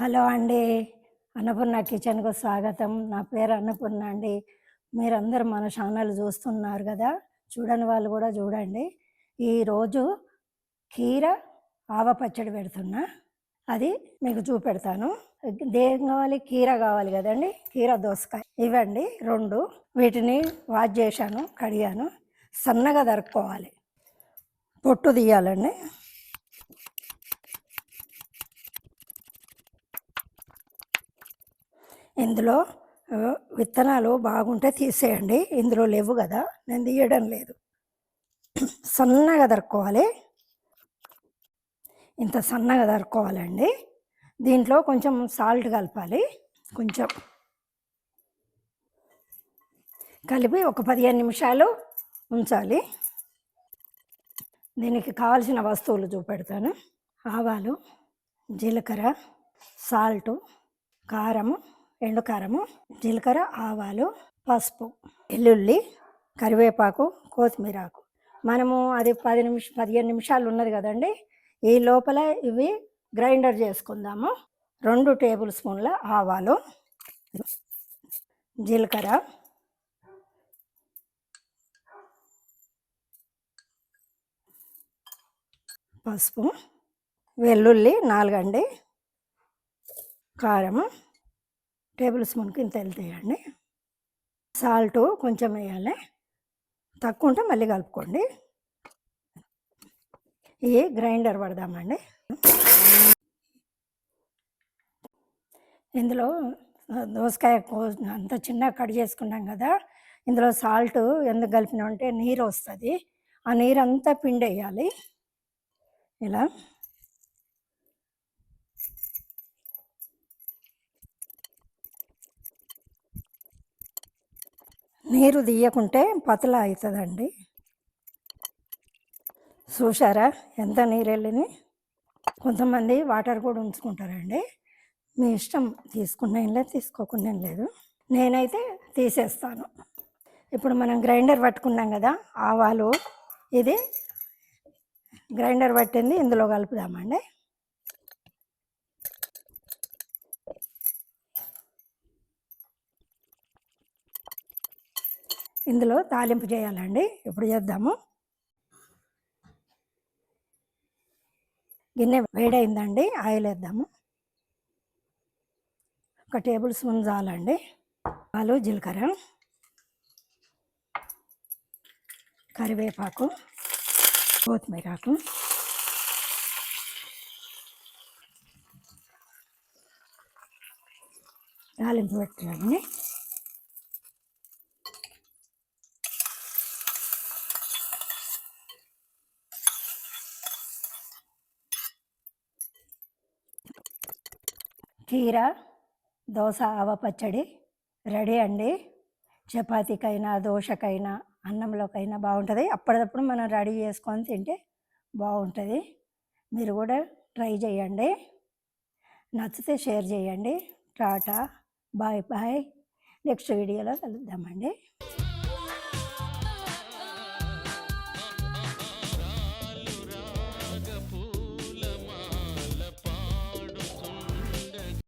Hello అండి. అన్నపూర్ణ కిచెన్కు స్వాగతం. నా పేరు అన్నపూర్ణ అండి. మీరందరూ మన ఛానల్ చూస్తున్నారు కదా? చూడని వాళ్ళు కూడా చూడండి. ఈరోజు కీర ఆవ పచ్చడి పెడుతున్నా. అది మీకు చూపెడతాను. దేం కావాలి? కీర కావాలి కదండి. కీర దోసకాయ ఇవ్వండి. రెండు. వీటిని వాష్ చేశాను కడిగాను. సన్నగా దరుక్కోవాలి పొట్టు తీయాలండి. ఇందులో విత్తనాలు బాగుంటే తీసేయండి. ఇందులో లేవు కదా నేను తీయడం లేదు. సన్నగా దొరుకోవాలి ఇంత సన్నగా దొరుకోవాలండి దీంట్లో కొంచెం సాల్ట్ కలపాలి. కొంచెం కలిపి ఒక పదిహేను నిమిషాలు ఉంచాలి. దీనికి కావాల్సిన వస్తువులు చూపెడతాను. ఆవాలు జీలకర్ర సాల్టు కారము. ఎండు కారము జీలకర్ర ఆవాలు పసుపు వెల్లుల్లి కరివేపాకు కొత్తిమీరాకు మనము అది పది నిమిష పదిహేను నిమిషాలు ఉన్నది కదండి. ఈ లోపల ఇవి గ్రైండర్ చేసుకుందాము. రెండు టేబుల్ స్పూన్ల ఆవాలు జీలకర్ర పసుపు వెల్లుల్లి నాలుగండి కారము టేబుల్ స్పూన్కి ఇంత వెళ్తాయండి సాల్ట్ కొంచెం వేయాలి. తక్కువ ఉంటే మళ్ళీ కలుపుకోండి. ఇవి గ్రైండర్ పడదామండి. ఇందులో దోసకాయ కో అంత చిన్నగా కట్ చేసుకున్నాం కదా ఇందులో సాల్ట్ ఎందుకు కలిపినాం అంటే నీరు వస్తుంది. ఆ నీరు అంతా పిండేయాలి. ఇలా. నీరు తీయకుంటే పతల అవుతుందండి చూసారా ఎంత నీరు వెళ్ళింది కొంతమంది వాటర్ కూడా ఉంచుకుంటారండి. మీ ఇష్టం తీసుకున్నా లేదు తీసుకోకుండా లేదు. నేనైతే తీసేస్తాను. ఇప్పుడు మనం గ్రైండర్ పట్టుకున్నాం కదా ఆవాలు ఇది గ్రైండర్ పట్టింది ఇందులో కలుపుదామండి. ఇందులో తాలింపు చేయాలండి. ఇప్పుడు చేద్దాము. గిన్నె వేడైందండి. ఆయిల్ వేద్దాము ఒక టేబుల్ స్పూన్ చాలండి. పాలు జీలకర్ర కరివేపాకు కొత్తిమీరాకు తాలింపు పెట్టాలండి. కీర దోశ ఆవ పచ్చడి రెడీ అండి. చపాతీకైనా దోశకైనా అన్నంలోకైనా బాగుంటుంది. అప్పటిదప్పుడు మనం రెడీ చేసుకొని తింటే బాగుంటుంది. మీరు కూడా ట్రై చేయండి. నచ్చితే షేర్ చేయండి. టాటా. Bye bye. నెక్స్ట్ వీడియోలో కలుద్దామండి.